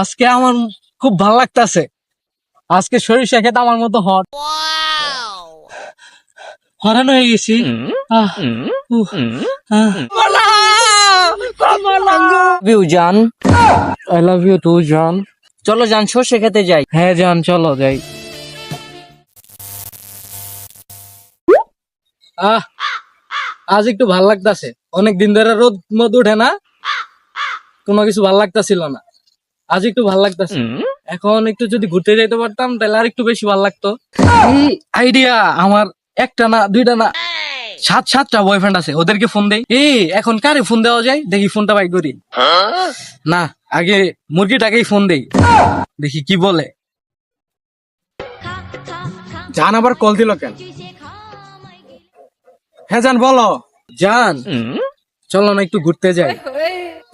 আজকে আমার খুব ভালো লাগতাছে। আজকে সরিষা খেতে আমার মতো হট হরান হয়ে গেছি। জান জান চলো জান সর্ষে খেতে যাই। হ্যাঁ জান চলো যাই। আহ আজ একটু ভালো লাগতাছে। অনেক দিন ধরে রোদ মদ উঠে না। কোনো কিছু ভালো লাগতাছিল না। আজ একটু ভালো লাগতাছে। এখন একটু যদি ঘুরতে যাইতে পারতাম তাহলে আর একটু বেশি ভালো লাগতো। আইডিয়া আমার একটা না দুইটা না সাত সাতটা বয়ফ্রেন্ড আছে ওদেরকে ফোন দেই। এই এখন কারে ফোন দেওয়া যায়? দেখি ফোনটা বাই করি। না আগে মুরগিটাকেই ফোন দেই। দেখি কি বলে। জান আবার কল দিল কেন? হ্যাঁ জান বলো। জান চলো না একটু ঘুরতে যাই।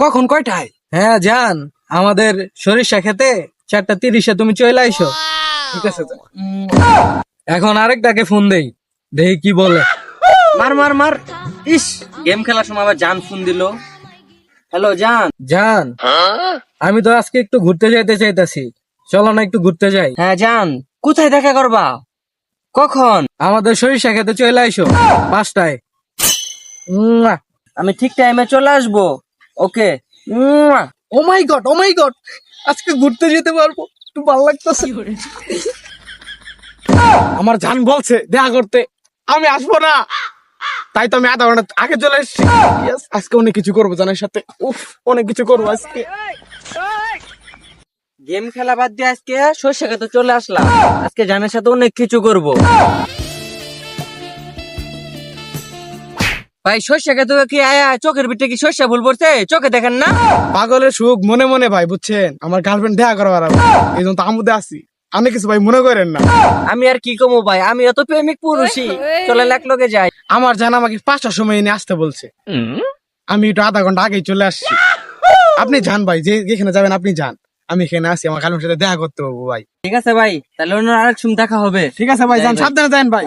কখন কয়টায়? হ্যাঁ জান। আমাদের সরিষা খেতে চারটা তিরিশে তুমি চলে আইসো। ঠিক আছে। এখন আরেকটাকে ফোন দেই। দেখি কি বলে? মার মার মার। ইস গেম খেলার সময় আবার জান ফোন দিল। হ্যালো জান। জান। আমি তো আজকে একটু ঘুরতে যাইতে চাইতাছি। চলো না একটু ঘুরতে যাই। হ্যাঁ জান। কোথায় দেখা করবা? কখন? আমাদের সরিষা খেতে চলে আইসো। পাঁচটায়। আমি ঠিক টাইমে চলে আসব। ওকে। ও মাই গড ও মাই গড আজকে ঘুরতে যেতে পারব। একটু ভালো লাগতেছে। আমার জান বলছে দেখা করতে। আমি আসব না। তাই তো আমি আধা ঘণ্টা আগে চলে এসেছি। আজকে অনেক কিছু করব জানের সাথে। উফ অনেক কিছু করব আজকে। গেম খেলা বাদ দিয়ে আজকে সর্ষে খেতে চলে আসলাম। আজকে জানের সাথে অনেক কিছু করব। ভাই সর্ষে খেতে কি? আয়া চোখের পিঠে কি ভুল পড়ছে? চোখে দেখেন না। পাগলের সুখ মনে মনে ভাই বুঝছেন? আমার গার্লফ্রেন্ড দেখা করবার এই জন্য তো আমুদে আসি অনেক কিছু ভাই মনে করেন না। আমি আর কি কমো ভাই? আমি অত প্রেমিক পুরুষই। চলে এক লগে যাই। আমার জান আমাকে পাঁচটার সময় এনে আসতে বলছে। আমি একটু আধা ঘণ্টা আগেই চলে আসছি। আপনি যান ভাই যে যেখানে যাবেন আপনি যান। আমি এখানে আসি আমার গার্লফ্রেন্ডের সাথে দেখা করতে পারব ভাই। ঠিক আছে ভাই। তাহলে অন্য আরেক সময় দেখা হবে। ঠিক আছে ভাই যান। সাবধানে যান ভাই।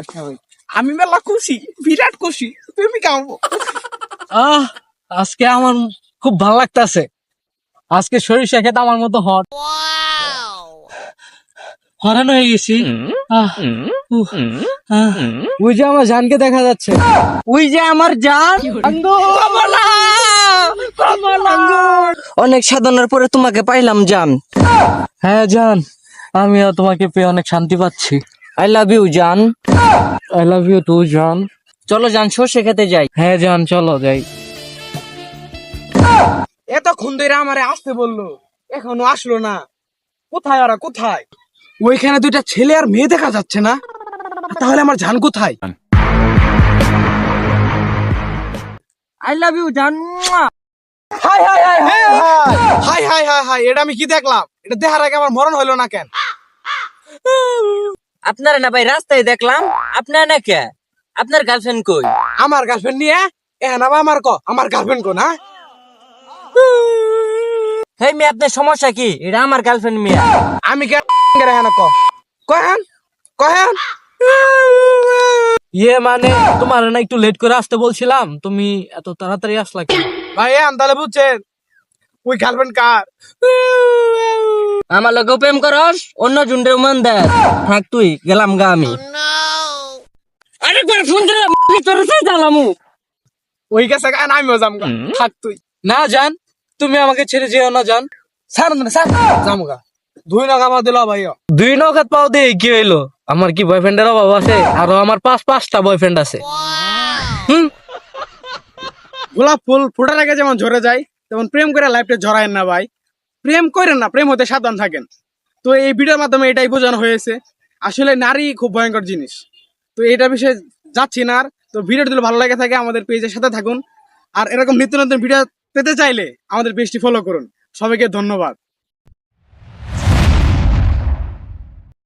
আমি মেলা খুশি বিরাট খুশি তুমি কেমন আহ আজকে আমার খুব ভালো লাগতাছে। আজকে সরিষা খেতে আমার মতো হট হরান হয়ে গেছি। ওই যে আমার জানকে দেখা যাচ্ছে। ওই যে আমার জান অনেক সাধনার পরে তোমাকে পাইলাম জান। হ্যাঁ জান আমিও তোমাকে পেয়ে অনেক শান্তি পাচ্ছি। আই লাভ ইউ জান আই লাভ ইউ টু জান চলো জান সর্ষে খেতে যাই। হ্যাঁ জান চলো যাই। এতক্ষণ ধরে আমারে আসতে বলল এখনও আসলো না। কোথায় ওরা কোথায়? ওইখানে দুইটা ছেলে আর মেয়ে দেখা যাচ্ছে না। তাহলে আমার জান কোথায়? আই লাভ ইউ জান hi hi hi hi hi hi hi hi এটা আমি কি দেখলাম? এটা দেখার আগে আমার মরণ হইল না কেন? আপনারা না ভাই রাস্তায় দেখলাম আপনার না কে? আপনার গার্লফ্রেন্ড কই? আমার গার্লফ্রেন্ড নিয়ে? আমার ক আমার গার্লফ্রেন্ড কো না? হেই মেয়ে আপনার সমস্যা কি? এটা আমার গার্লফ্রেন্ড মেয়ে। আমি কে এখানে ক কহেন? কহেন? ইয়ে মানে তোমার না একটু লেট করে আসতে বলছিলাম তুমি এত তাড়াতাড়ি আসলা কি ভাই তাহলে বুঝছেন? ওই গার্লফ্রেন্ড কার? আমার লোক প্রেম করস অন্য জুন্ডের মন দেয়। থাক তুই গেলাম গা আমি। আরেকবার ফোন দিলে তোর সাথে জ্বালামু ওই গেছে গান আমিও যাম গা। থাক তুই। না জান তুমি আমাকে ছেড়ে যেও না জান। স্যার না স্যার যাম গা। দুই নাগা আমার দিল ভাই। দুই নৌকাত পাও দে কি হইল? আমার কি বয়ফ্রেন্ডের অভাব আছে? আরও আমার পাঁচ পাঁচটা বয়ফ্রেন্ড আছে। হুম গোলাপ ফুল ফোটার আগে যেমন ঝরে যায় তেমন প্রেম করে লাইফটা ঝরায়েন না ভাই। প্রেম করেন না, প্রেম হতে সাবধান থাকেন। তো এই ভিডিওর মাধ্যমে এটাই বোঝানো হয়েছে, আসলে নারী খুব ভয়ঙ্কর জিনিস। তো এটা বিষয়ে যাচ্ছি না আর। তো ভিডিও ভালো লাগে থাকে, আমাদের পেজের সাথে থাকুন। আর এরকম নিত্য নতুন ভিডিও পেতে চাইলে আমাদের পেজটি ফলো করুন। সবাইকে ধন্যবাদ।